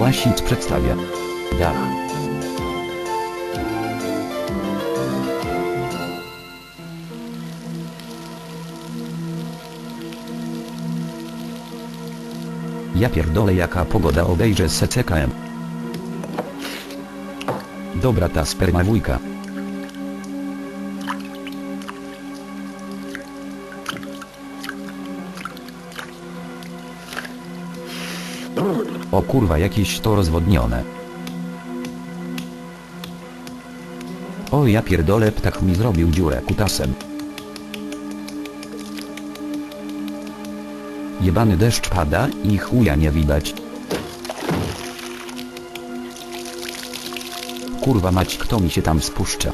Łasic przedstawia. Dach. Ja pierdolę jaka pogoda obejrzę se CKM. Dobra ta sperma wujka. O kurwa jakieś to rozwodnione. O ja pierdolę ptak mi zrobił dziurę kutasem. Jebany deszcz pada i chuja nie widać. Kurwa mać kto mi się tam spuszcza.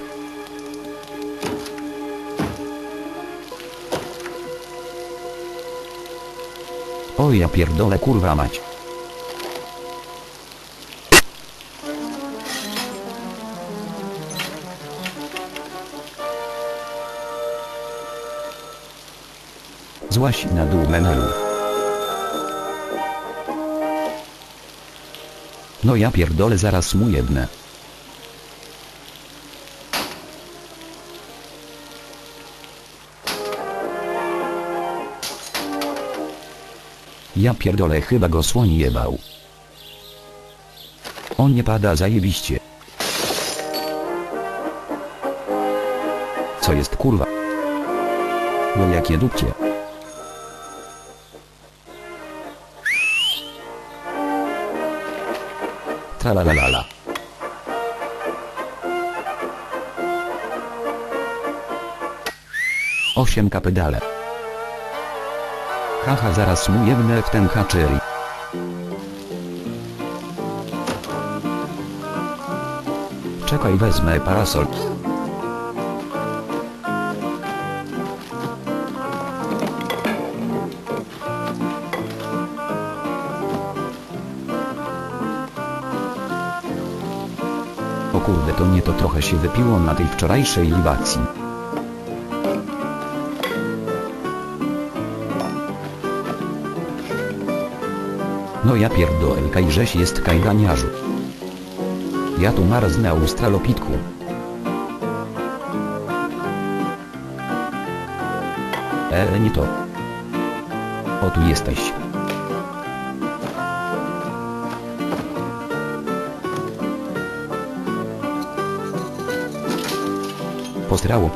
O ja pierdolę kurwa mać. Złaś na dół menelu. No ja pierdolę zaraz mu jedne. Ja pierdolę chyba go słoń jebał. On nie pada zajebiście. Co jest kurwa? No jakie dupcie. Tralalala. Osiem kapedale. Haha zaraz mu jebnę w ten haczyri. Czekaj wezmę parasol. O kurde to nie to trochę się wypiło na tej wczorajszej libacji. No ja pierdolę kajżeś jest kajganiarzu. Ja tu marznę australopitku. Eee nie to. O tu jesteś. Postrało.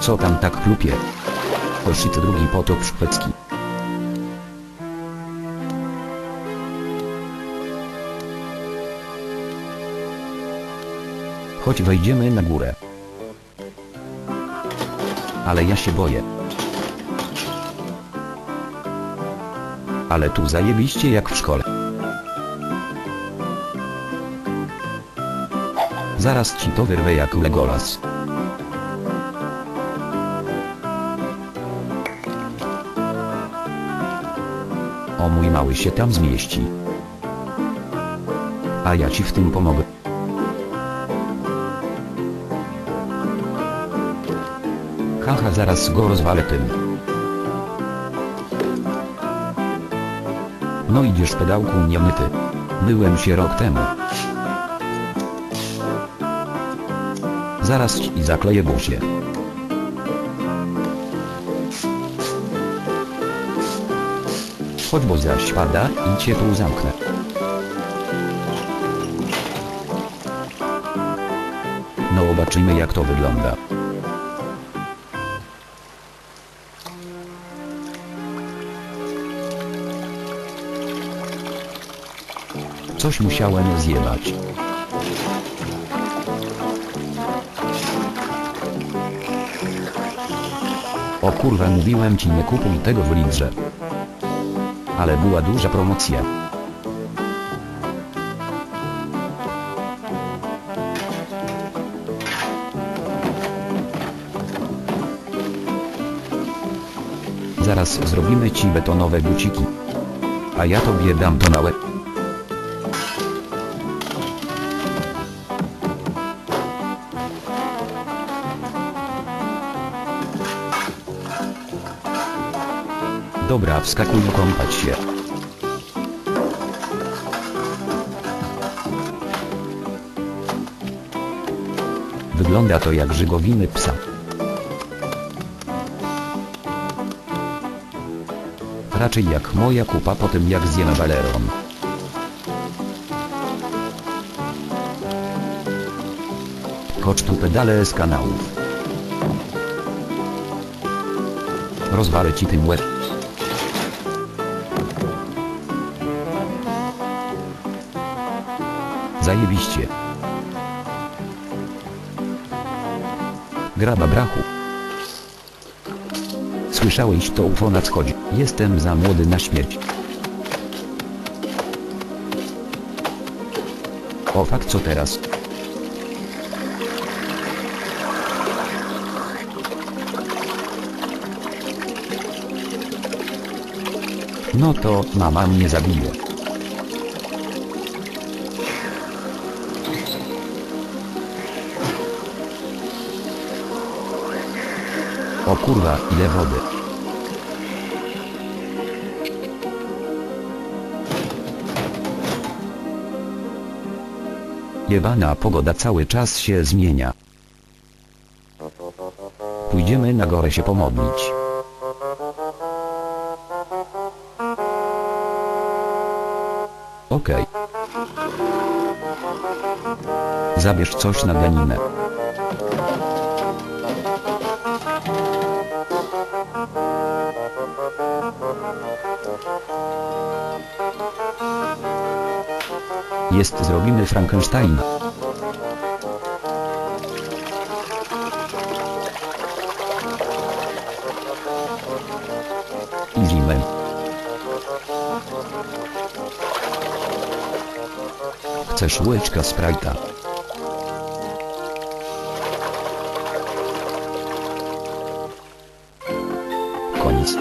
Co tam tak chlupie? O shit drugi potop szwedzki. Chodź wejdziemy na górę. Ale ja się boję. Ale tu zajebiście jak w szkole. Zaraz ci to wyrwę jak Legolas. O mój mały się tam zmieści. A ja ci w tym pomogę. Haha zaraz go rozwalę tym. No idziesz pedałku niemyty. Myłem się rok temu. Zaraz ci zakleję buzię. Chodź bo zaś pada i cię tu zamknę. No zobaczymy jak to wygląda. Coś musiałem zjebać. O kurwa mówiłem ci nie kupuj tego w Lidrze. Ale była duża promocja. Zaraz zrobimy ci betonowe buciki. A ja tobie dam to na łeb. Dobra, wskakuj kąpać się. Wygląda to jak żygowiny psa. Raczej jak moja kupa po tym jak zjem baleron. Kocz tu pedale z kanałów. Rozwalę ci tym łeb. Zajebiście. Graba brachu. Słyszałeś to UFO na wschodzie. Jestem za młody na śmierć. O fakt co teraz? No to mama mnie zabije. Kurwa, ile wody. Jebana pogoda cały czas się zmienia. Pójdziemy na górę się pomodlić. Okej. Zabierz coś na daninę. Jest zrobimy Frankensteina. Easy man. Chcesz łyczka Sprite'a? Koniec.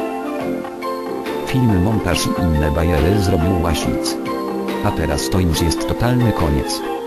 Filmy, montaż i inne bajery zrobił Łasic. A teraz to już jest totalny koniec.